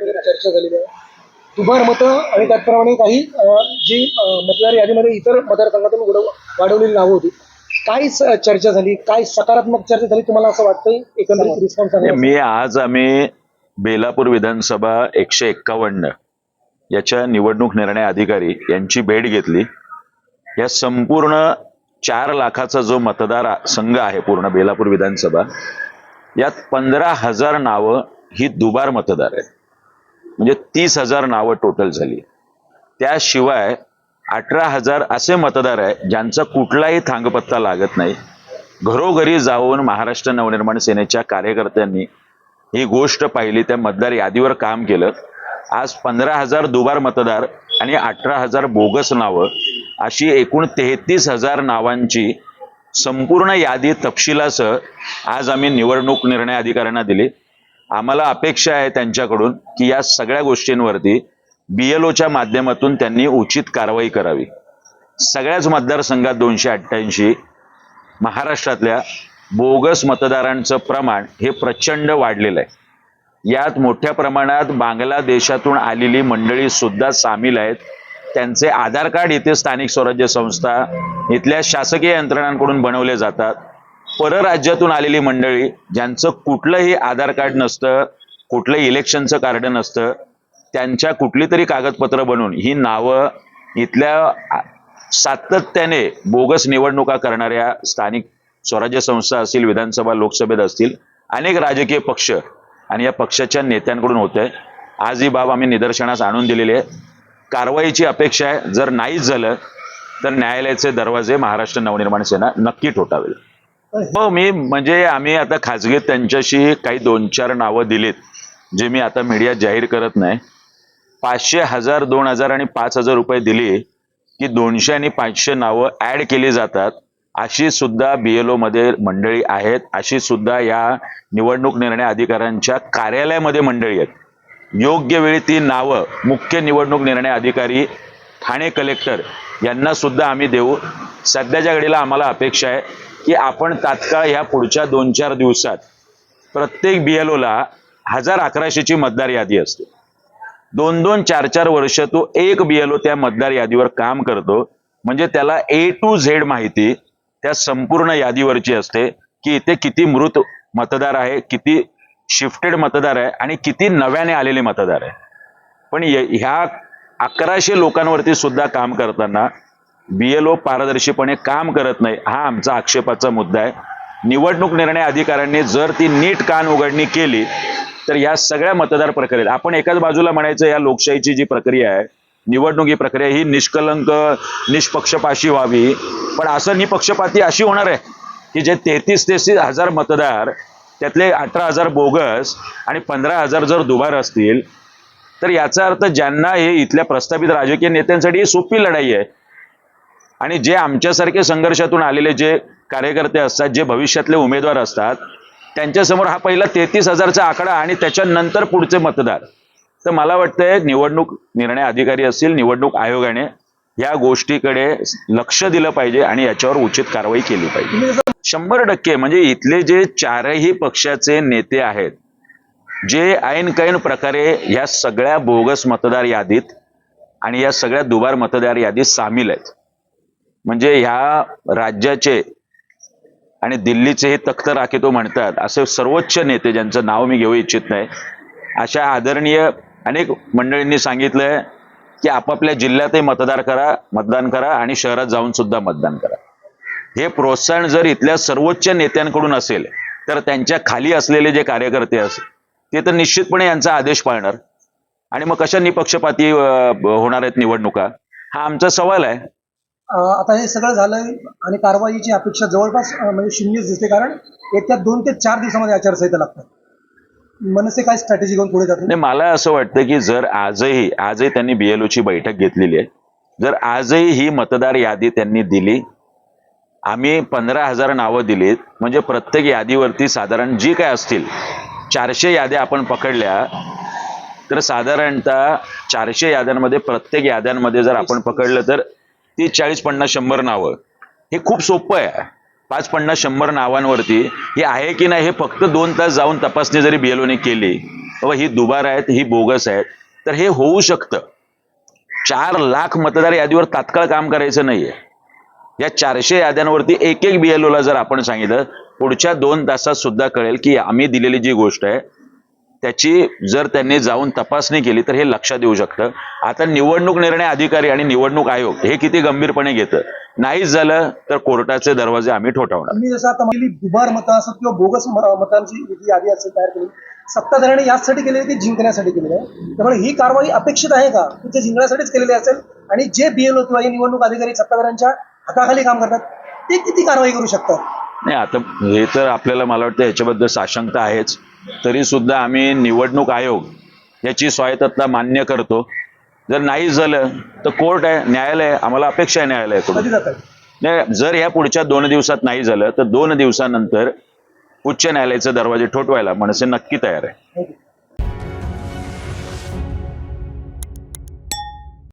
चर्चा आहे. दुबार मतं आणि त्याचप्रमाणे काही जी मतदार यादीमध्ये इतर मतदारसंघातून वाढवलेली नावं होती. काय चर्चा झाली? काय सकारात्मक चर्चा झाली? तुम्हाला असं वाटतंय एकंदरीत रिस्पॉन्स मी आज आम्ही बेलापूर विधानसभा एकशे एक्कावन्न याच्या निवडणूक निर्णय अधिकारी यांची भेट घेतली. या संपूर्ण चार लाखाचा जो मतदार संघ आहे पूर्ण बेलापूर विधानसभा यात पंधरा हजार नावं ही दुबार मतदार आहेत. म्हणजे तीस हजार नावं टोटल झाली. त्याशिवाय अठरा हजार असे मतदार आहे ज्यांचा कुठलाही थांगपत्ता लागत नाही. घरोघरी जाऊन महाराष्ट्र नवनिर्माण सेनेच्या कार्यकर्त्यांनी ही गोष्ट पाहिली त्या मतदार यादीवर काम केलं. आज पंधरा हजार दुबार मतदार आणि अठरा हजार बोगस नावं अशी एकूण तेहतीस हजार नावांची संपूर्ण यादी तपशिलासह आज आम्ही निवडणूक निर्णय अधिकाऱ्यांना दिली. आम्हाला अपेक्षा आहे त्यांच्याकडून की या सगळ्या गोष्टींवरती बीएलओच्या माध्यमातून त्यांनी उचित कारवाई करावी. सगळ्याच मतदारसंघात दोनशे अठ्ठ्याऐंशी महाराष्ट्रातल्या बोगस मतदारांचं प्रमाण हे प्रचंड वाढलेलं आहे. यात मोठ्या प्रमाणात बांगलादेशातून आलेली मंडळी सुद्धा सामील आहेत. त्यांचे आधार कार्ड इथे स्थानिक स्वराज्य संस्था इथल्या शासकीय यंत्रणांकडून बनवले जातात. परराज्यातून आलेली मंडळी ज्यांचं कुठलंही आधार कार्ड नसतं कुठलंही इलेक्शनचं कार्ड नसतं त्यांच्या कुठली तरी कागदपत्र बनवून ही नावं इथल्या सातत्याने बोगस निवडणुका करणाऱ्या स्थानिक स्वराज्य संस्था असतील विधानसभा लोकसभेत असतील अनेक राजकीय पक्ष आणि या पक्षाच्या नेत्यांकडून होत आहे आज ही बाब आम्ही निदर्शनास आणून दिलेली आहे. कारवाईची अपेक्षा आहे. जर नाहीच झालं तर न्यायालयाचे दरवाजे महाराष्ट्र नवनिर्माण सेना नक्की ठोठावेल. हो मी म्हणजे आम्ही आता खाजगी त्यांच्याशी काही दोन चार नावं दिलीत जे मी आता मीडियात जाहीर करत नाही. पाचशे हजार दोन हजार आणि पाच हजार रुपये दिली की दोनशे आणि पाचशे नावं ऍड केली जातात. अशी सुद्धा बीएलओ मध्ये मंडळी आहेत. अशी सुद्धा या निवडणूक निर्णय अधिकाऱ्यांच्या कार्यालयामध्ये मंडळी आहेत. योग्य वेळी ती नावं मुख्य निवडणूक निर्णय अधिकारी ठाणे कलेक्टर यांना सुद्धा आम्ही देऊ. सध्याच्या घडीला आम्हाला अपेक्षा आहे की आपण तात्काळ ह्या पुढच्या दोन चार दिवसात प्रत्येक बीएलओला हजार अकराशेची मतदार यादी असते. दोन दोन चार चार वर्ष तो एक बीएलओ त्या मतदार यादीवर काम करतो. म्हणजे त्याला ए टू झेड माहिती त्या संपूर्ण यादीवरची असते की इथे किती मृत मतदार आहे किती शिफ्टेड मतदार आहे आणि किती नव्याने आलेले मतदार आहे. पण ह्या अकराशे लोकांवरती सुद्धा काम करताना बीएलओ पारदर्शीपणे काम करत नाही हा आमचा आक्षेपाचा मुद्दा आहे. निवडणूक निर्णय अधिकाऱ्यांनी जर ती नीट कान उघडणी केली तर या सगळ्या मतदार प्रक्रियेत आपण एकाच बाजूला म्हणायचं या लोकशाहीची जी प्रक्रिया आहे निवडणूक ही प्रक्रिया ही निष्कलंक निष्पक्षपाशी व्हावी. पण असं निपक्षपाती अशी होणार आहे की जे तेहतीस तेहतीस हजार मतदार त्यातले अठरा हजार बोगस आणि पंधरा हजार जर दुबार असतील तर याचा अर्थ ज्यांना हे इथल्या प्रस्थापित राजकीय नेत्यांसाठी ही सोपी लढाई आहे. आणि जे आमच्यासारखे संघर्षातून आलेले जे कार्यकर्ते असतात जे भविष्यातले उमेदवार असतात त्यांच्यासमोर हा पहिला तेहतीस हजारचा आकडा आणि त्याच्यानंतर पुढचे मतदार. तर मला वाटतंय निवडणूक निर्णय अधिकारी असतील निवडणूक आयोगाने या गोष्टीकडे लक्ष दिलं पाहिजे आणि याच्यावर उचित कारवाई केली पाहिजे. शंभर टक्के म्हणजे इथले जे चारही पक्षाचे नेते आहेत जे ऐन कैन प्रकारे या सगळ्या बोगस मतदार यादीत आणि या सगळ्या दुबार मतदार यादीत सामील आहेत. म्हणजे ह्या राज्याचे आणि दिल्लीचे हे तख्त राखीतो म्हणतात असे सर्वोच्च नेते ज्यांचं नाव मी घेऊ इच्छित नाही अशा आदरणीय अनेक मंडळींनी सांगितलंय की आपापल्या जिल्ह्यातही मतदार करा मतदान करा आणि शहरात जाऊन सुद्धा मतदान करा. हे प्रोत्साहन जर इथल्या सर्वोच्च नेत्यांकडून असेल तर त्यांच्या खाली असलेले जे कार्यकर्ते असतील ते तर निश्चितपणे यांचा आदेश पाळणार. आणि मग कशा निपक्षपाती होणार आहेत निवडणुका? हा आमचा सवाल आहे. आता हे सगळं झालंय आणि कारवाईची अपेक्षा जवळपास म्हणजे शून्यच दिसते कारण येत्या दोन ते चार दिवसामध्ये आचारसंहिता लागतात. मनसे काय स्ट्रॅटेजी घेऊन पुढे जाते मला असं वाटतं की जर आजही आजही त्यांनी बीएलओ ची बैठक घेतलेली आहे जर आजही ही मतदार यादी त्यांनी दिली आम्ही पंधरा हजार नावं दिलीत म्हणजे प्रत्येक यादीवरती साधारण जी काय असतील चारशे याद्या आपण पकडल्या तर साधारणतः चारशे याद्यांमध्ये प्रत्येक याद्यांमध्ये जर आपण पकडलं तर ती चाळीस पन्नास शंभर नावं. हे खूप सोपं आहे. पाच पन्नास शंभर नावांवरती हे आहे की नाही हे फक्त दोन तास जाऊन तपासणी जरी BLO ने केली बाबा ही दुबार आहेत ही बोगस आहेत तर हे होऊ शकतं. चार लाख मतदार यादीवर तात्काळ काम करायचं नाहीये. या चारशे याद्यांवरती एक एक बीएलओला जर आपण सांगितलं पुढच्या दोन तासात सुद्धा कळेल की आम्ही दिलेली जी गोष्ट आहे त्याची जर त्यांनी जाऊन तपासणी केली तर हे लक्षात येऊ शकतं. आता निवडणूक निर्णय अधिकारी आणि निवडणूक आयोग हे किती गंभीरपणे घेतं? नाहीच झालं तर कोर्टाचे दरवाजे आम्ही ठोठावणार. तुम्ही जसं आता म्हणली दुबार मतं असत किंवा बोगस म- मतांची यादी असेल तयार केली सत्ताधाऱ्याने याचसाठी केलेली की जिंकण्यासाठी केलेली आहे. त्यामुळे ही कारवाई अपेक्षित आहे का? की ते जिंकण्यासाठीच केलेली असेल आणि जे बीएलओ किंवा हे निवडणूक अधिकारी सत्ताधाऱ्यांच्या हाताखाली काम करतात ते किती कारवाई करू शकतात? नाही आता हे तर आपल्याला मला वाटतं याच्याबद्दल साशंकता आहेच. तरी सुद्धा आम्ही निवडणूक आयोग याची स्वायत्तता मान्य करतो. जर नाही झालं तर कोर्ट आहे न्यायालय. आम्हाला अपेक्षा आहे न्यायालयाकडून. जर या पुढच्या दोन दिवसात नाही झालं तर दोन दिवसानंतर उच्च न्यायालयाचे दरवाजे ठोठवायला मनसे नक्की तयार आहे.